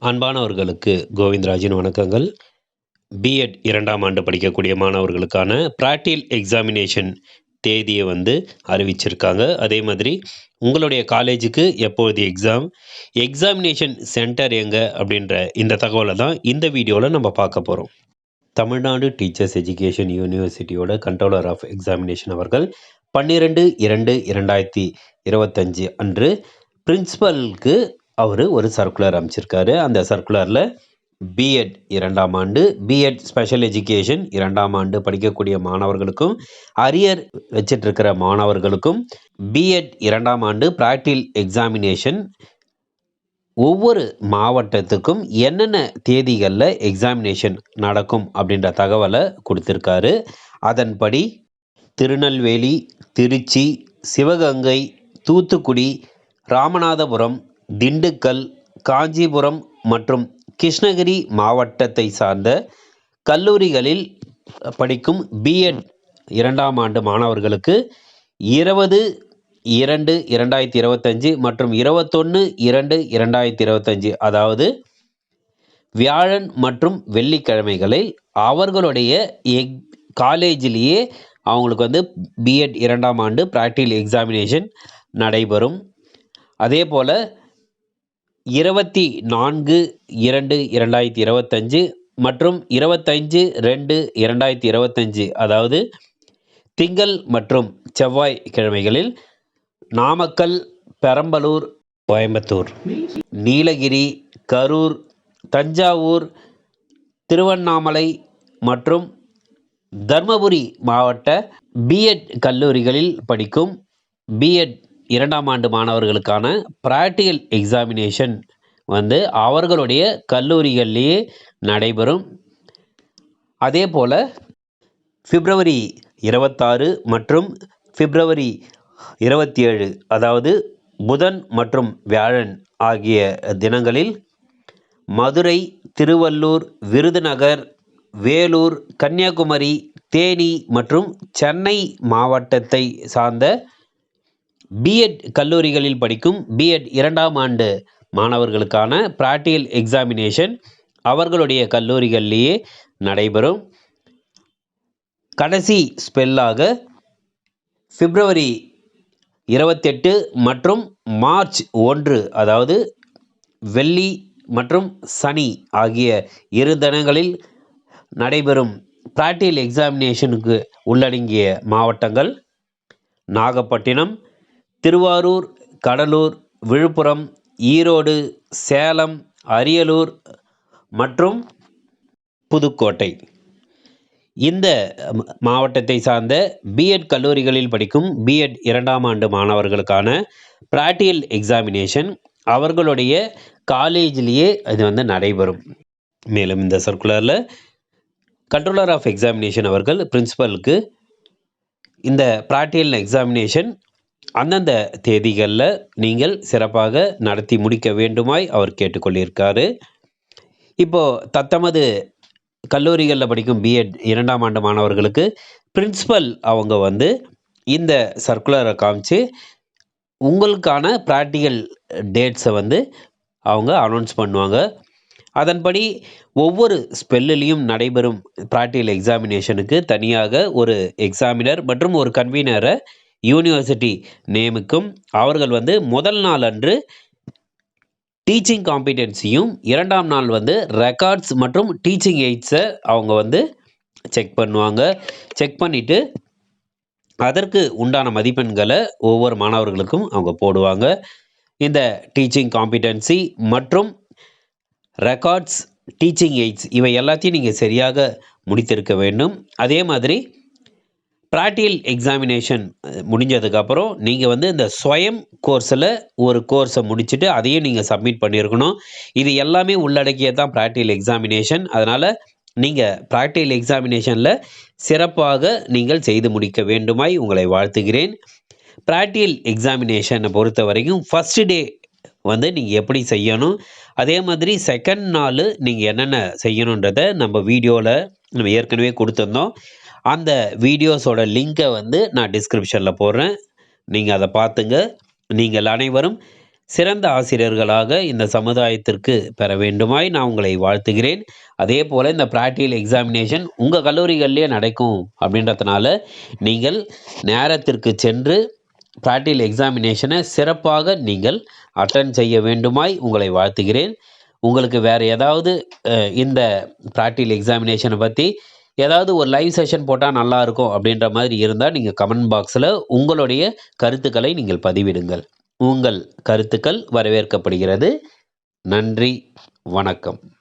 அன்பானவர்களுக்கு கோவிந்தராஜின் வணக்கங்கள். பிஎட் இரண்டாம் ஆண்டு படிக்கக்கூடிய மாணவர்களுக்கான ப்ராக்டிகல் எக்ஸாமினேஷன் தேதியை வந்து அறிவிச்சிருக்காங்க. அதே மாதிரி உங்களுடைய காலேஜுக்கு எப்போது எக்ஸாம் எக்ஸாமினேஷன் சென்டர் எங்கே? அப்படின்ற இந்த தகவலை தான் இந்த வீடியோவில் நம்ம பார்க்க போகிறோம் தமிழ்நாடு டீச்சர்ஸ் எஜுகேஷன் யூனிவர்சிட்டியோட கண்ட்ரோலர் ஆஃப் எக்ஸாமினேஷன் அவர்கள் பன்னிரெண்டு இரண்டு இரண்டாயிரத்தி இருபத்தஞ்சு அன்று பிரின்ஸிபலுக்கு அவர் ஒரு சர்க்குலர் அமைச்சிருக்காரு. அந்த சர்க்குலரில் பிஎட் இரண்டாம் ஆண்டு பிஎட் ஸ்பெஷல் எஜுகேஷன் இரண்டாம் ஆண்டு படிக்கக்கூடிய மாணவர்களுக்கும் அரியர் வச்சிட்ருக்கிற மாணவர்களுக்கும் பிஎட் இரண்டாம் ஆண்டு ப்ராக்டிகல் எக்ஸாமினேஷன் ஒவ்வொரு மாவட்டத்துக்கும் என்னென்ன தேதிகளில் எக்ஸாமினேஷன் நடக்கும் அப்படின்ற தகவலை கொடுத்துருக்காரு. அதன்படி திருநெல்வேலி திருச்சி சிவகங்கை தூத்துக்குடி ராமநாதபுரம் திண்டுக்கல் காஞ்சிபுரம் மற்றும் கிருஷ்ணகிரி மாவட்டத்தை சார்ந்த கல்லூரிகளில் படிக்கும் பிஎட் இரண்டாம் ஆண்டு மாணவர்களுக்கு இருபது இரண்டு இரண்டாயிரத்தி இருபத்தஞ்சு மற்றும் இருபத்தொன்று இரண்டு இரண்டாயிரத்தி இருபத்தஞ்சு அதாவது வியாழன் மற்றும் வெள்ளிக்கிழமைகளில் அவர்களுடைய எக் காலேஜிலேயே அவங்களுக்கு வந்து பிஎட் இரண்டாம் ஆண்டு ப்ராக்டிகல் எக்ஸாமினேஷன் நடைபெறும். அதே போல் இருபத்தி நான்கு இரண்டு இரண்டாயிரத்தி இருபத்தஞ்சு மற்றும் இருபத்தஞ்சு ரெண்டு இரண்டாயிரத்தி இருபத்தஞ்சு. அதாவது திங்கள் மற்றும் செவ்வாய் கிழமைகளில் நாமக்கல் பெரம்பலூர் கோயம்புத்தூர் நீலகிரி கரூர் தஞ்சாவூர் திருவண்ணாமலை மற்றும் தர்மபுரி மாவட்ட பிஎட் கல்லூரிகளில் படிக்கும் பிஎட் இரண்டாம் ஆண்டு மாணவர்களுக்கான ப்ராக்டிகல் எக்ஸாமினேஷன் வந்து அவர்களுடைய கல்லூரிகள்லேயே நடைபெறும். அதே போல் பிப்ரவரி இருபத்தாறு மற்றும் பிப்ரவரி இருபத்தி ஏழு அதாவது புதன் மற்றும் வியாழன் ஆகிய தினங்களில் மதுரை திருவள்ளூர் விருதுநகர் வேலூர் கன்னியாகுமரி தேனி மற்றும் சென்னை மாவட்டத்தை சார்ந்த பிஎட் கல்லூரிகளில் படிக்கும் பிஎட் இரண்டாம் ஆண்டு மாணவர்களுக்கான பிராக்டிகல் எக்ஸாமினேஷன் அவர்களுடைய கல்லூரிகளிலேயே நடைபெறும். கடைசி ஸ்பெல்லாக பிப்ரவரி இருபத்தெட்டு மற்றும் மார்ச் ஒன்று அதாவது வெள்ளி மற்றும் சனி ஆகிய இரு தினங்களில் நடைபெறும் பிராக்டிகல் எக்ஸாமினேஷனுக்கு உள்ளடங்கிய மாவட்டங்கள். நாகப்பட்டினம் திருவாரூர் கடலூர் விழுப்புரம் ஈரோடு சேலம் அரியலூர் மற்றும் புதுக்கோட்டை. இந்த மாவட்டத்தை சார்ந்த பிஎட் கல்லூரிகளில் படிக்கும் பிஎட் இரண்டாம் ஆண்டு மாணவர்களுக்கான ப்ராக்டிகல் எக்ஸாமினேஷன் அவர்களுடைய காலேஜிலேயே இது வந்து நடைபெறும். மேலும் இந்த சர்க்குலரில் கண்ட்ரோலர் ஆஃப் எக்ஸாமினேஷன் அவர்கள் பிரின்ஸிபலுக்கு இந்த ப்ராக்டிகல் எக்ஸாமினேஷன் அந்தந்த தேதிகளில் நீங்கள் சிறப்பாக நடத்தி முடிக்க வேண்டுமாய் அவர் கேட்டுக்கொள்ளியிருக்காரு இப்போது தத்தமது கல்லூரிகளில் படிக்கும் பிஎட் இரண்டாம் ஆண்டு மாணவர்களுக்கு பிரின்ஸிபல் அவங்க வந்து இந்த சர்க்குலரை காமிச்சு உங்களுக்கான ப்ராக்டிக்கல் டேட்ஸை வந்து அவங்க அனௌன்ஸ் பண்ணுவாங்க. அதன்படி ஒவ்வொரு ஸ்பெல்லிலையும் நடைபெறும் ப்ராக்டிக்கல் எக்ஸாமினேஷனுக்கு தனியாக ஒரு எக்ஸாமினர் மற்றும் ஒரு கன்வீனரை யூனிவர்சிட்டி நேமுக்கும் அவர்கள் வந்து முதல் நாள் அன்று டீச்சிங் காம்பிடென்சியும் இரண்டாம் நாள் வந்து ரெக்கார்ட்ஸ் மற்றும் டீச்சிங் எய்ட்ஸை அவங்க வந்து செக் பண்ணுவாங்க. செக் பண்ணிவிட்டு அதற்கு உண்டான மதிப்பெண்களை ஒவ்வொரு மாணவர்களுக்கும் அவங்க போடுவாங்க. இந்த டீச்சிங் காம்பிடென்சி மற்றும் ரெக்கார்ட்ஸ் டீச்சிங் எய்ட்ஸ் இவை எல்லாத்தையும் நீங்கள் சரியாக முடித்திருக்க வேண்டும். அதே மாதிரி ப்ராக்டிகல் எக்ஸாமினேஷன் முடிஞ்சதுக்கப்புறம் நீங்கள் வந்து இந்த ஸ்வயம் கோர்ஸில் ஒரு கோர்ஸை முடிச்சுட்டு அதையும் நீங்கள் சப்மிட் பண்ணியிருக்கணும் இது எல்லாமே உள்ளடக்கிய தான் ப்ராக்டிகல் எக்ஸாமினேஷன் அதனால் நீங்கள் ப்ராக்டிகல் எக்ஸாமினேஷனில் சிறப்பாக நீங்கள் செய்து முடிக்க வேண்டுமாய் உங்களை வாழ்த்துகிறேன். ப்ராக்டிகல் எக்ஸாமினேஷனை பொறுத்த வரைக்கும் ஃபஸ்ட்டு டே வந்து நீங்கள் எப்படி செய்யணும்? அதே மாதிரி செகண்ட் நாள் நீங்கள் என்னென்ன செய்யணுன்றதை நம்ம வீடியோவில் நம்ம ஏற்கனவே கொடுத்துருந்தோம். அந்த வீடியோஸோட லிங்கை வந்து நான் டிஸ்கிரிப்ஷனில் போடுறேன். நீங்கள் அதை பார்த்துங்க. நீங்கள் அனைவரும் சிறந்த ஆசிரியர்களாக இந்த சமுதாயத்திற்கு பெற வேண்டுமாய் நான் உங்களை வாழ்த்துகிறேன். அதே போல் இந்த ப்ராக்டிகல் எக்ஸாமினேஷன் உங்கள் கல்லூரிகள்லேயே நடக்கும் அப்படின்றதுனால நீங்கள் நேரத்திற்கு சென்று ப்ராக்டிகல் எக்ஸாமினேஷனை சிறப்பாக நீங்கள் அட்டன் செய்ய வேண்டுமாய் உங்களை வாழ்த்துகிறேன். உங்களுக்கு வேறு ஏதாவது இந்த ப்ராக்டிகல் எக்ஸாமினேஷனை பற்றி ஏதாவது ஒரு லைவ் செஷன் போட்டால் நல்லாயிருக்கும் அப்படின்ற மாதிரி இருந்தால் நீங்கள் கமெண்ட் பாக்ஸில் உங்களுடைய கருத்துக்களை நீங்கள் பதிவிடுங்கள். உங்கள் கருத்துக்கள் வரவேற்கப்படுகிறது. நன்றி. வணக்கம்.